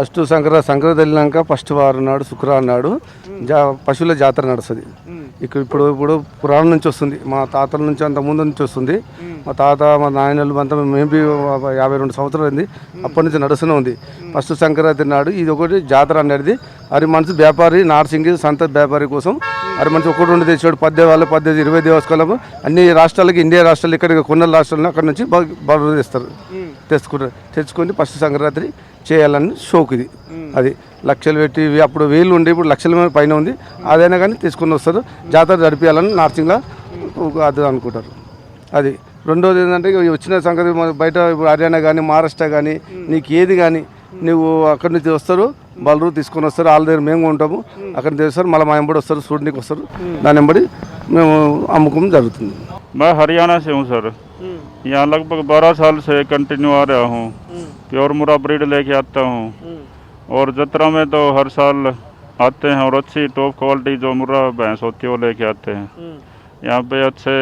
First Sankranti Sankranti వెళ్ళినాక first వారం నాడు శుక్రవారం నాడు జా పశువుల జాతర నడుస్తుంది. ఇక్కడ ఇప్పుడు ఇప్పుడు పురాణం నుంచి వస్తుంది. మా తాతల నుంచి అంత ముందు నుంచి వస్తుంది. మా తాత మా నాయనలు అంతా మేము యాభై రెండు సంవత్సరాలు అయింది. అప్పటి నుంచి నడుస్తూనే ఉంది. ఫస్ట్ సంక్రాంతి నాడు ఇది ఒకటి జాతర అనేది. అది మనసు వ్యాపారి నార్సింగి సంత వ్యాపారి కోసం అది మంచి ఒకటి రెండు తెచ్చాడు. పద్దె వాళ్ళు పద్దెనిమిది ఇరవై దేవస్థానం అన్ని రాష్ట్రాలకి ఇండియా రాష్ట్రాలు ఇక్కడ కొన్ని రాష్ట్రాల్లో అక్కడ నుంచి బరువు తెస్తారు. తెచ్చుకుంటారు తెచ్చుకొని ఫస్ట్ సంక్రాంతి చేయాలని షోక్ ఇది. అది లక్షలు పెట్టి అప్పుడు వేలు ఉండే ఇప్పుడు లక్షల మీద పైన ఉంది. అదైనా కానీ తీసుకొని వస్తారు. జాతర జరిపించాలని నార్సింగ్లో అది అనుకుంటారు. అది రెండోది ఏంటంటే వచ్చిన సంగతి మన బయట ఇప్పుడు హర్యానా కానీ మహారాష్ట్ర కానీ నీకు ఏది కానీ నువ్వు అక్కడి నుంచి వస్తారు. బలరు తీసుకొని వస్తారు వాళ్ళ దగ్గర మేము ఉంటాము అక్కడ నుంచి వస్తారు మళ్ళీ మా ఎంబడి వస్తారు చూడడానికి వస్తారు దాని ఎంబడి మేము అమ్ముకోవడం జరుగుతుంది मैं हरियाणा से हूँ सर यहाँ लगभग बारह साल से कंटिन्यू आ रहा हूँ प्योर मुरा ब्रीड लेके आता हूँ और जत्रा में तो हर साल आते हैं और अच्छी टॉप क्वालिटी जो मुर्रा भैंस होती है वो लेके आते हैं यहाँ पे अच्छे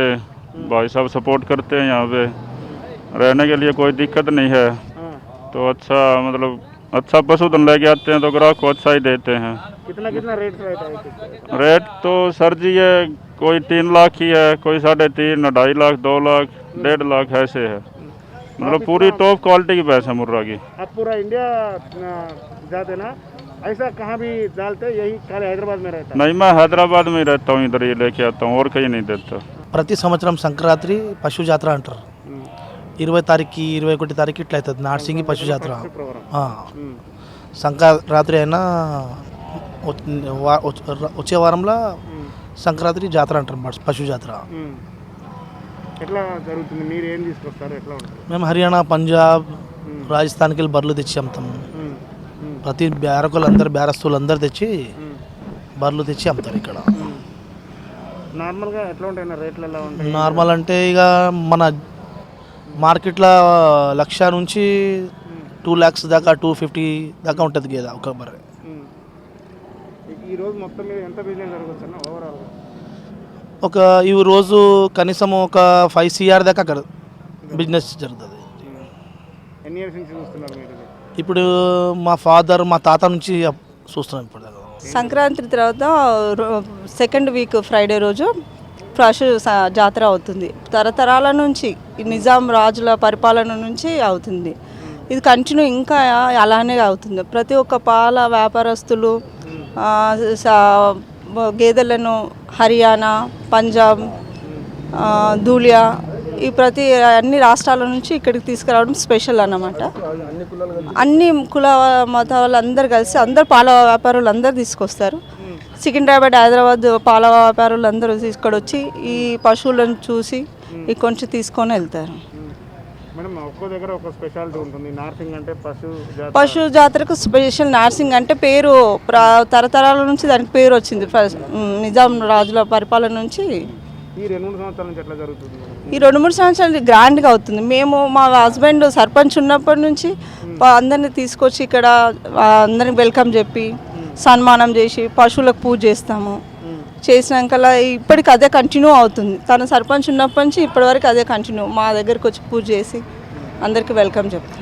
भाई साहब सपोर्ट करते हैं यहाँ पे रहने के लिए कोई दिक्कत नहीं है तो अच्छा मतलब अच्छा पशुधन लेके आते हैं तो ग्राहक को अच्छा ही देते हैं। कितना कितना रेट है रेट तो सर जी है कोई तीन लाख ही है कोई साढ़े तीन ढाई लाख दो लाख डेढ़ लाख ऐसे है। मतलब पूरी टॉप क्वालिटी की भैंस है मुर्रा की। आप पूरा इंडिया जाते ना ऐसा कहाँ भी डालते यही खाले हैदराबाद में रहता नहीं मैं हैदराबाद में ही रहता हूँ इधर ये लेके आता हूँ और कहीं नहीं देता। प्रति संवत्सरम संक्रांति पशु यात्रा अंटर हम्म। ఇరవై తారీఖుకి ఇరవై ఒకటి తారీఖు ఇట్లా అవుతుంది. నార్సింగి పశు జాతర. సంక్రాంతి అయినా వచ్చ- వారంలో సంక్రాంతి జాతర అంటారు పశు- పశు జాతర ఎట్లా జరుగుతుంది? మీరు ఏం తీసుకొస్తారు? ఎట్లా ఉంటుంది? మేము హర్యానా పంజాబ్ రాజస్థాన్కి వెళ్ళి బర్రెలు తెచ్చి అమ్ముతాము ప్రతి బేరకులు అందరు బేరస్తులు అందరు తెచ్చి బర్రెలు తెచ్చి అమ్ముతారు ఇక్కడ. నార్మల్గా ఎట్లా ఉంటాయి? రేట్లు ఎలా ఉంటాయి? నార్మల్ అంటే ఇక మన మార్కెట్లో లక్ష నుంచి టూ ల్యాక్స్ దాకా టూ ఫిఫ్టీ దాకా ఉంటుంది గేద ఒక బర్రె ఉమ్. ఈ- ఈ రోజు మొత్తం మీద ఎంత బిజినెస్ ఒక ఈ రోజు కనీసం ఒక ఫైవ్ సిఆర్ దాకా అక్కడ బిజినెస్ జరుగుతుంది ఎన్ని ఇయర్స్ నుంచి చూస్తున్నారు మీరు ఇది? ఇప్పుడు మా ఫాదర్ మా తాత నుంచి చూస్తున్నాం ఇప్పుడు సంక్రాంతి తర్వాత సెకండ్ వీక్ ఫ్రైడే రోజు ప్రాశు స- జాతర అవుతుంది. తరతరాల నుంచి ఈ నిజాం రాజుల పరిపాలన నుంచి అవుతుంది. ఇది కంటిన్యూ ఇంకా అలానే అవుతుంది. ప్రతి ఒక్క పాల వ్యాపారస్తులు గేదెలను హర్యానా పంజాబ్ ధూలియా ఈ ప్రతి అన్ని రాష్ట్రాల నుంచి ఇక్కడికి తీసుకురావడం స్పెషల్ అన్నమాట. అన్ని కుల మత వాళ్ళందరూ కలిసి అందరు పాల వ్యాపారులు అందరు తీసుకొస్తారు. సికింద్రాబాద్ హైదరాబాద్ పాల వ్యాపారులు అందరూ వచ్చి ఈ పశువులను చూసి కొంచెం తీసుకొని వెళ్తారు. మేడం ఒక్కో దగ్గర ఒక స్పెషాలిటీ ఉంటుంది. నార్సింగ్ అంటే పశు పశు జాతరకు స్పెషల్ నర్సింగ్ అంటే పేరు తరతరాల నుంచి దానికి పేరు వచ్చింది. నిజాం రాజుల పరిపాలన నుంచి. ఈ రెండు మూడు సంవత్సరాల నుంచి ఎట్లా జరుగుతుంది ఈ రెండు మూడు సంవత్సరాలు గ్రాండ్గా అవుతుంది. మేము మా హస్బెండ్ సర్పంచ్ ఉన్నప్పటి నుంచి అందరిని తీసుకొచ్చి ఇక్కడ అందరికి వెల్కమ్ చెప్పి సన్మానం చేసి పశువులకు పూజ చేస్తాము. చేసినాక ఇప్పటికి అదే కంటిన్యూ అవుతుంది. తన సర్పంచ్ ఉన్నప్పటి నుంచి ఇప్పటివరకు అదే కంటిన్యూ మా దగ్గరికి వచ్చి పూజ చేసి అందరికీ వెల్కమ్ చెప్తాం.